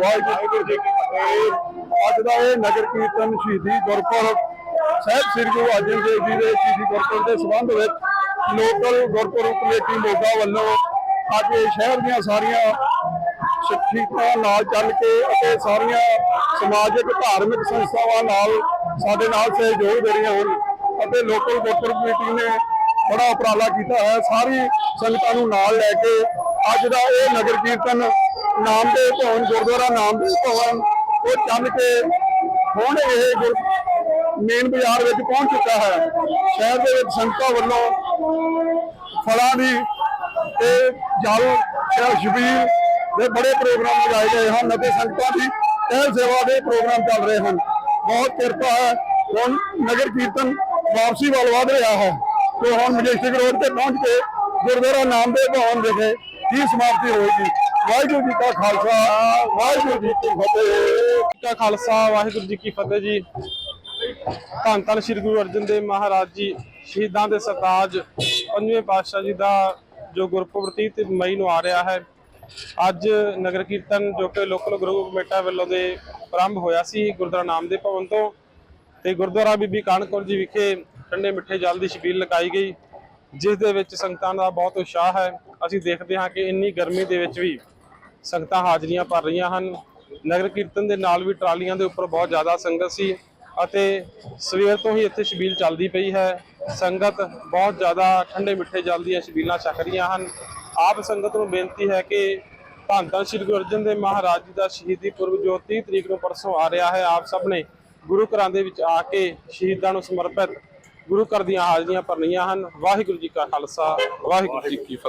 ਵਾਹਿਗੁਰੂ ਜੀ ਕੀ ਫਤਿਹ। ਅੱਜ ਦਾ ਇਹ ਨਗਰ ਕੀਰਤਨ ਸ਼ਹੀਦੀ ਗੁਰਪੁਰਬ ਸਾਹਿਬ ਸ੍ਰੀ ਗੁਰੂ ਅਰਜਨ ਦੇਵ ਜੀ ਦੇ ਸ਼ਹੀਦੀ ਗੁਰਪੁਰਬ ਦੇ ਸੰਬੰਧ ਵਿੱਚ ਲੋਕਲ ਗੁਰਪੁਰਬ ਕਮੇਟੀ ਮੋਗਾ ਵੱਲੋਂ ਅੱਜ ਇਹ ਸ਼ਹਿਰ ਦੀਆਂ ਸਾਰੀਆਂ ਸ਼ਖਸੀਅਤਾਂ ਨਾਲ ਚੱਲ ਕੇ ਅਤੇ ਸਾਰੀਆਂ ਸਮਾਜਿਕ, ਧਾਰਮਿਕ ਸੰਸਥਾਵਾਂ ਨਾਲ ਸਾਡੇ ਨਾਲ ਸਹਿਯੋਗ ਦੇ ਰਹੀਆਂ ਹਨ ਅਤੇ ਲੋਕਲ ਗੁਰਪੁਰਬ ਕਮੇਟੀ ਨੇ ਬੜਾ ਉਪਰਾਲਾ ਕੀਤਾ ਹੈ। ਸਾਰੀ ਸੰਗਤਾਂ ਨੂੰ ਨਾਲ ਲੈ ਕੇ ਅੱਜ ਦਾ ਇਹ ਨਗਰ ਕੀਰਤਨ ਨਾਮ ਦੇ ਭਵਨ, ਗੁਰਦੁਆਰਾ ਨਾਮ ਦੇ ਭਵਨ, ਉਹ ਚੱਲ ਕੇ ਹੁਣ ਇਹ ਗੁਰ, ਮੇਨ ਬਾਜ਼ਾਰ ਵਿੱਚ ਪਹੁੰਚ ਚੁੱਕਾ ਹੈ। ਸ਼ਹਿਰ ਦੇ ਵਿੱਚ ਸੰਗਤਾਂ ਵੱਲੋਂ ਫਲਾਂ ਦੀ ਤੇ ਜਲ, ਤੇ ਛਬੀਲ ਦੇ ਬੜੇ ਪ੍ਰੋਗਰਾਮ ਲਗਾਏ ਗਏ ਹਨ ਅਤੇ ਸੰਗਤਾਂ ਦੀ ਇਹ ਸੇਵਾ ਦੇ ਪ੍ਰੋਗਰਾਮ ਚੱਲ ਰਹੇ ਹਨ। ਬਹੁਤ ਕਿਰਪਾ ਹੈ, ਹੁਣ ਨਗਰ ਕੀਰਤਨ ਵਾਪਸੀ ਵੱਲ ਵਧ ਰਿਹਾ ਹੈ। ਤੇ ਹੁਣ ਮਜੀਸਟਿਕ ਰੋਡ ਤੇ ਪਹੁੰਚ ਕੇ ਗੁਰਦੁਆਰਾ ਨਾਮ ਦੇ ਭਵਨ ਵਿਖੇ ਦੀ ਸਮਾਪਤੀ ਹੋਏਗੀ। ਵਾਹਿਗੁਰੂ ਜੀ ਕਾ ਖਾਲਸਾ, ਵਾਹਿਗੁਰੂ ਜੀ ਕੀ ਫਤਿਹ। ਕਾ ਖਾਲਸਾ, ਵਾਹਿਗੁਰੂ ਜੀ ਕੀ ਫਤਿਹ ਜੀ। ਧੰਨ ਧੰਨ ਸ੍ਰੀ ਗੁਰੂ ਅਰਜਨ ਦੇਵ ਮਹਾਰਾਜ ਜੀ, ਸ਼ਹੀਦਾਂ ਦੇ ਸਰਤਾਜ, ਪੰਜਵੇਂ ਪਾਤਸ਼ਾਹ ਜੀ ਦਾ ਜੋ ਗੁਰਪੁਰਬ 30 ਮਈ ਨੂੰ ਆ ਰਿਹਾ ਹੈ। ਅੱਜ ਨਗਰ ਕੀਰਤਨ ਜੋ ਕਿ ਲੋਕਲ ਗੁਰੂ ਕਮੇਟਾ ਵੱਲੋਂ ਦੇ ਪ੍ਰਾਰੰਭ ਹੋਇਆ ਸੀ ਗੁਰਦੁਆਰਾ ਨਾਮ ਦੇ ਭਵਨ ਤੋਂ ਤੇ ਗੁਰਦੁਆਰਾ ਬੀਬੀ ਕਾਨਕੌਰ ਜੀ ਵਿਖੇ ਠੰਡੇ ਮਿੱਠੇ ਜਲ ਦੀ ਛਬੀਲ ਲਗਾਈ ਗਈ, ਜਿਸ ਦੇ ਵਿੱਚ ਸੰਗਤਾਂ ਦਾ ਬਹੁਤ ਉਤਸ਼ਾਹ ਹੈ। ਅਸੀਂ ਦੇਖਦੇ ਹਾਂ ਕਿ ਇੰਨੀ ਗਰਮੀ ਦੇ ਵਿੱਚ ਵੀ ਸੰਗਤਾਂ ਹਾਜ਼ਰੀਆਂ ਭਰ ਰਹੀਆਂ ਹਨ। ਨਗਰ ਕੀਰਤਨ ਦੇ ਨਾਲ ਵੀ ਟਰਾਲੀਆਂ ਦੇ ਉੱਪਰ ਬਹੁਤ ਜ਼ਿਆਦਾ ਸੰਗਤ ਸੀ ਅਤੇ ਸਵੇਰ ਤੋਂ ਹੀ ਇੱਥੇ ਸ਼ਬੀਲ ਚੱਲਦੀ ਪਈ ਹੈ। ਸੰਗਤ ਬਹੁਤ ਜ਼ਿਆਦਾ ਠੰਡੇ ਮਿੱਠੇ ਜਲ ਦੀਆਂ ਸ਼ਬੀਲਾਂ ਛਕ ਰਹੀਆਂ ਹਨ। ਆਪ ਸੰਗਤ ਨੂੰ ਬੇਨਤੀ ਹੈ ਕਿ ਧੰਨ ਧੰਨ ਸ੍ਰੀ ਗੁਰੂ ਅਰਜਨ ਦੇਵ ਮਹਾਰਾਜ ਜੀ ਦਾ ਸ਼ਹੀਦੀ ਪੁਰਬ ਜੋ 30 ਤਰੀਕ ਨੂੰ ਪਰਸੋਂ ਆ ਰਿਹਾ ਹੈ, ਆਪ ਸਭ ਨੇ ਗੁਰੂ ਘਰਾਂ ਦੇ ਵਿੱਚ ਆ ਕੇ ਸ਼ਹੀਦਾਂ ਨੂੰ ਸਮਰਪਿਤ ਗੁਰੂ ਘਰ ਦੀਆਂ ਹਾਜ਼ਰੀਆਂ ਭਰਨੀਆਂ ਹਨ। ਵਾਹਿਗੁਰੂ ਜੀ ਕਾ ਖਾਲਸਾ, ਵਾਹਿਗੁਰੂ ਜੀ ਕੀ ਫਤਿਹ।